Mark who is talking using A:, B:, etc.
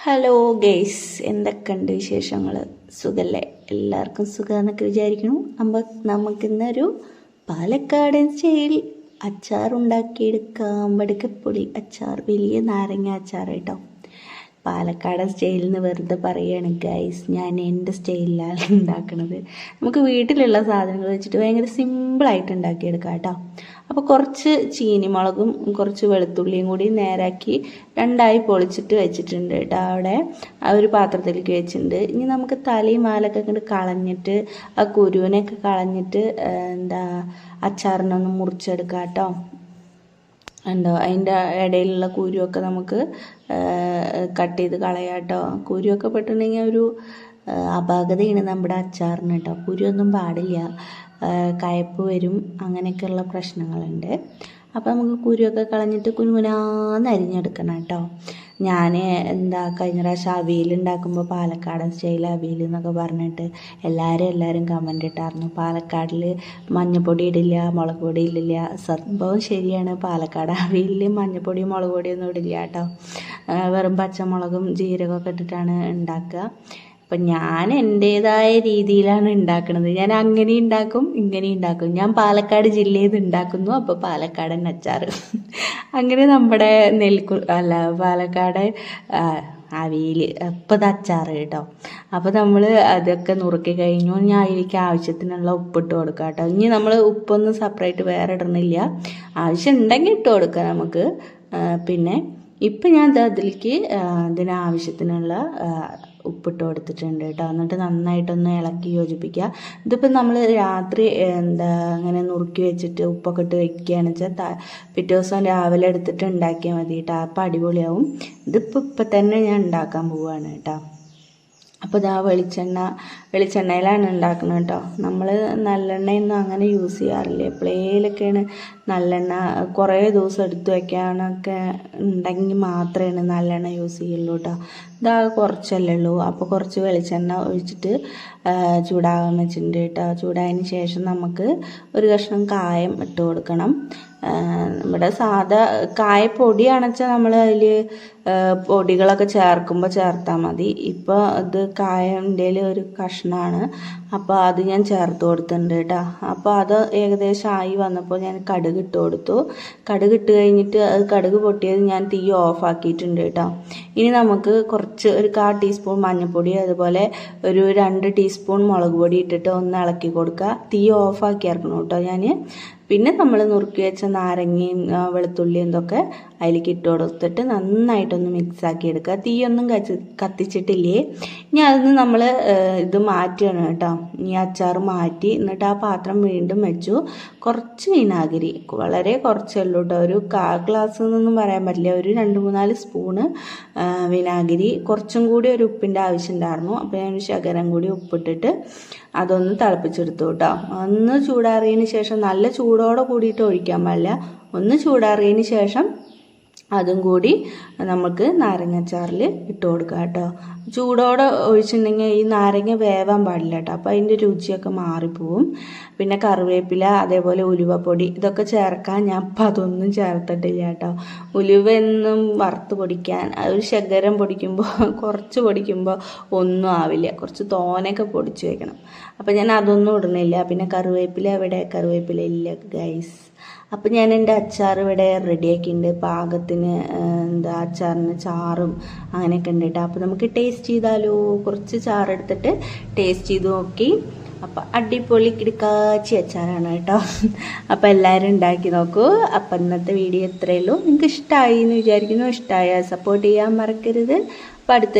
A: Hello guys എന്തൊക്കെയുണ്ട് വിശേഷങ്ങൾ സുഖല്ലേ? എല്ലാവർക്കും സുഖമെന്നൊക്കെ വിചാരിക്കണു അപ്പോൾ നമുക്കിന്നൊരു പാലക്കാടൻ സ്റ്റൈൽ അച്ചാർ ഉണ്ടാക്കിയെടുക്കാം വടുക്കപ്പൊടി അച്ചാർ. വലിയ നാരങ്ങ അച്ചാർ കേട്ടോ പാലക്കാടൻ സ്റ്റൈലിൽ നിന്ന് വെറുതെ പറയുകയാണ് ഗൈസ് ഞാൻ എന്റെ സ്റ്റൈലിലാണ് ഉണ്ടാക്കുന്നത് നമുക്ക് വീട്ടിലുള്ള സാധനങ്ങൾ വെച്ചിട്ട് ഭയങ്കര സിമ്പിളായിട്ട് ഉണ്ടാക്കിയെടുക്കാം കേട്ടോ. അപ്പോൾ കുറച്ച് ചീനിമുളകും കുറച്ച് വെളുത്തുള്ളിയും കൂടി നേരാക്കി രണ്ടായി പൊളിച്ചിട്ട് വെച്ചിട്ടുണ്ട് കേട്ടോ അവിടെ. ആ ഒരു പാത്രത്തിലേക്ക് വെച്ചിട്ടുണ്ട്. ഇനി നമുക്ക് തലയും മാലൊക്കെ കണ്ട് കളഞ്ഞിട്ട് ആ കുരുവിനെയൊക്കെ കളഞ്ഞിട്ട് എന്താ അച്ചാറിനൊന്ന് മുറിച്ചെടുക്കാം കേട്ടോ. ഉണ്ടോ അതിന്റെ ഇടയിലുള്ള കുരുവൊക്കെ നമുക്ക് കട്ട് ചെയ്ത് കളയാം കേട്ടോ. കുരുവൊക്കെ പെട്ടിട്ടുണ്ടെങ്കിൽ ഒരു അപാകതയാണ് നമ്മുടെ അച്ചാറിന് കേട്ടോ. കുരുവൊന്നും പാടില്ല. കയപ്പ് വരും അങ്ങനെയൊക്കെയുള്ള പ്രശ്നങ്ങളുണ്ട്. അപ്പോൾ നമുക്ക് കുരുവൊക്കെ കളഞ്ഞിട്ട് കുനുകുനാന്ന് അരിഞ്ഞെടുക്കണം കേട്ടോ. ഞാൻ എന്താ കഴിഞ്ഞ പ്രാവശ്യം അവിയൽ ഉണ്ടാക്കുമ്പോൾ പാലക്കാടൻ സ്റ്റൈൽ അവിയൽ എന്നൊക്കെ പറഞ്ഞിട്ട് എല്ലാവരും എല്ലാവരും കമന്റ് ഇട്ടായിരുന്നു. പാലക്കാടിൽ മഞ്ഞപ്പൊടി ഇടില്ല മുളക് പൊടി ഇടില്ല. സംഭവം ശരിയാണ്. പാലക്കാട് അവിയലിൽ മഞ്ഞപ്പൊടി മുളക് പൊടിയൊന്നും ഇടില്ല കേട്ടോ. വെറും പച്ചമുളകും ജീരകമൊക്കെ ഇട്ടിട്ടാണ് ഉണ്ടാക്കുക. അപ്പം ഞാൻ എന്റേതായ രീതിയിലാണ് ഉണ്ടാക്കുന്നത് ഞാൻ അങ്ങനെ ഉണ്ടാക്കും ഇങ്ങനെ ഉണ്ടാക്കും ഞാൻ പാലക്കാട് ജില്ലയിൽ നിന്ന് ഉണ്ടാക്കുന്നു അപ്പോൾ പാലക്കാടൻ അച്ചാർ അങ്ങനെ നമ്മുടെ നെൽക്കു അല്ല പാലക്കാട് അവിയൽ അപ്പോൾ ഇത് അച്ചാർ കേട്ടോ. അപ്പോൾ നമ്മൾ അതൊക്കെ നുറുക്കി കഴിഞ്ഞു. ഇനി അതിലേക്ക് ആവശ്യത്തിനുള്ള ഉപ്പിട്ട് കൊടുക്കുക കേട്ടോ. ഇനി നമ്മൾ ഉപ്പൊന്നും സെപ്പറേറ്റ് വേറെ ഇടണില്ല. ആവശ്യം ഉണ്ടെങ്കിൽ ഇട്ട് കൊടുക്കുക നമുക്ക്. പിന്നെ ഇപ്പം ഞാൻ അതിലേക്ക് ഇതിനാവശ്യത്തിനുള്ള ഉപ്പിട്ട് കൊടുത്തിട്ടുണ്ട് കേട്ടോ. എന്നിട്ട് നന്നായിട്ടൊന്ന് ഇളക്കി യോജിപ്പിക്കുക. ഇതിപ്പോൾ നമ്മൾ രാത്രി എന്താ അങ്ങനെ നുറുക്കി വെച്ചിട്ട് ഉപ്പൊക്കെ ഇട്ട് വെക്കുകയാണെന്ന് വെച്ചാൽ പിറ്റേ ദിവസം രാവിലെ എടുത്തിട്ട് ഉണ്ടാക്കിയാൽ മതി കേട്ടോ. അപ്പം അടിപൊളിയാവും. ഇതിപ്പോൾ ഇപ്പം തന്നെ ഞാൻ ഉണ്ടാക്കാൻ പോവുകയാണ് കേട്ടോ. അപ്പോൾ ഇതാ വെളിച്ചെണ്ണ വെളിച്ചെണ്ണയിലാണ് ഉണ്ടാക്കുന്നത് കേട്ടോ. നമ്മൾ നല്ലെണ്ണയൊന്നും അങ്ങനെ യൂസ് ചെയ്യാറില്ല. എപ്പോഴേലൊക്കെയാണ് നല്ലെണ്ണ കുറേ ദിവസം എടുത്ത് വയ്ക്കാനൊക്കെ ഉണ്ടെങ്കിൽ മാത്രമാണ് നല്ലെണ്ണ യൂസ് ചെയ്യുള്ളൂ കേട്ടോ ഇതാ കുറച്ചല്ലേ ഉള്ളൂ. അപ്പോൾ കുറച്ച് വെളിച്ചെണ്ണ ഒഴിച്ചിട്ട് ചൂടാകാൻ വെച്ചിട്ടുണ്ട് കേട്ടോ ചൂടായതിന് ശേഷം നമുക്ക് ഒരു കഷ്ണം കായം ഇട്ട് കൊടുക്കണം. നമ്മുടെ സാധാ കായപ്പൊടിയാണെന്ന് നമ്മൾ അതിൽ പൊടികളൊക്കെ ചേർക്കുമ്പോൾ ചേർത്താൽ മതി. ഇപ്പോൾ ഇത് കായന്റെ ഒരു കഷ്ണമാണ് അപ്പോൾ അത് ഞാൻ ചേർത്ത് കൊടുത്തിട്ടുണ്ട് കേട്ടോ അപ്പോൾ അത് ഏകദേശം ആയി വന്നപ്പോൾ ഞാൻ കടുക് ഇട്ട് കൊടുത്തു. കടുക് ഇട്ട് കഴിഞ്ഞിട്ട് അത് കടുക് പൊട്ടിയത് ഞാൻ തീ ഓഫ് ആക്കിയിട്ടുണ്ട് കേട്ടോ ഇനി നമുക്ക് കുറച്ച് ഒരു കാ ടീസ്പൂൺ മഞ്ഞൾപ്പൊടി അതുപോലെ ഒരു രണ്ട് ടീസ്പൂൺ മുളക് പൊടി ഇട്ടിട്ട് ഒന്ന് ഇളക്കി കൊടുക്കുക തീ ഓഫ് ആക്കി ഇറക്കണം കേട്ടോ ഞാൻ പിന്നെ നമ്മൾ നുറുക്കി വെച്ച നാരങ്ങയും വെളുത്തുള്ളിയും ഇതൊക്കെ അതിലേക്ക് ഇട്ട് കൊടുത്തിട്ട് നന്നായിട്ടൊന്ന് മിക്സാക്കി എടുക്കുക. തീയൊന്നും കച്ച് കത്തിച്ചിട്ടില്ലേ? ഇനി അതിന് നമ്മൾ ഇത് മാറ്റുകയാണ് കേട്ടോ. ഈ അച്ചാർ മാറ്റി എന്നിട്ട് ആ പാത്രം വീണ്ടും വെച്ചു. കുറച്ച് വിനാഗിരി വളരെ കുറച്ചുള്ളൂ കേട്ടോ. ഒരു കാ ഗ്ലാസ് എന്നൊന്നും പറയാൻ പറ്റില്ല. ഒരു രണ്ട് മൂന്നാൽ സ്പൂണ് വിനാഗിരി. കുറച്ചും കൂടി ഒരു ഉപ്പിന്റെ ആവശ്യം ഉണ്ടായിരുന്നു. അപ്പോൾ ഞാൻ ശകരം കൂടി ഉപ്പിട്ടിട്ട് അതൊന്ന് തിളപ്പിച്ചെടുത്തു കേട്ടോ. ഒന്ന് ചൂടാറിയതിന് ശേഷം നല്ല ചൂടോടെ കൂടിയിട്ട് ഒഴിക്കാൻ പാടില്ല. ഒന്ന് ചൂടാറിയതിന് ശേഷം അതും കൂടി നമുക്ക് നാരങ്ങാച്ചാറിൽ ഇട്ട് കൊടുക്കുക കേട്ടോ. ചൂടോടെ ഒഴിച്ചിട്ടുണ്ടെങ്കിൽ ഈ നാരങ്ങ വേവാൻ പാടില്ല കേട്ടോ. അപ്പോൾ അതിന്റെ രുചിയൊക്കെ മാറിപ്പോവും. പിന്നെ കറിവേപ്പില അതേപോലെ ഉലുവപ്പൊടി ഇതൊക്കെ ചേർക്കാൻ ഞാൻ അപ്പം അതൊന്നും ചേർത്തിട്ടില്ല കേട്ടോ. ഉലുവ എന്നും വറുത്ത് പൊടിക്കാൻ ഒരു ശകരം പൊടിക്കുമ്പോൾ കുറച്ച് പൊടിക്കുമ്പോൾ ഒന്നും ആവില്ല. കുറച്ച് തോനൊക്കെ പൊടിച്ച് വെക്കണം. അപ്പോൾ ഞാൻ അതൊന്നും ഇടുന്നില്ല. പിന്നെ കറിവേപ്പില ഇവിടെ കറിവേപ്പില ഇല്ല ഗൈസ് അപ്പം ഞാൻ എന്റെ അച്ചാർ ഇവിടെ റെഡിയാക്കിയിട്ടുണ്ട് പാകത്തിന് എന്താ അച്ചാറിന് ചാറും അങ്ങനെയൊക്കെ ഉണ്ട് കേട്ടോ. അപ്പോൾ നമുക്ക് ടേസ്റ്റ് ചെയ്താലോ? കുറച്ച് ചാറെടുത്തിട്ട് ടേസ്റ്റ് ചെയ്ത് നോക്കി. അപ്പം അടിപൊളി കിടക്കാച്ചി അച്ചാറാണ് കേട്ടോ. അപ്പം എല്ലാവരും ഉണ്ടാക്കി നോക്കൂ. അപ്പം ഇന്നത്തെ വീഡിയോ ഇത്രയേ ഉള്ളൂ. നിങ്ങൾക്ക് ഇഷ്ടമായി എന്ന് വിചാരിക്കുന്നു. ഇഷ്ടമായ സപ്പോർട്ട് ചെയ്യാൻ മറക്കരുത്. അപ്പം അടുത്ത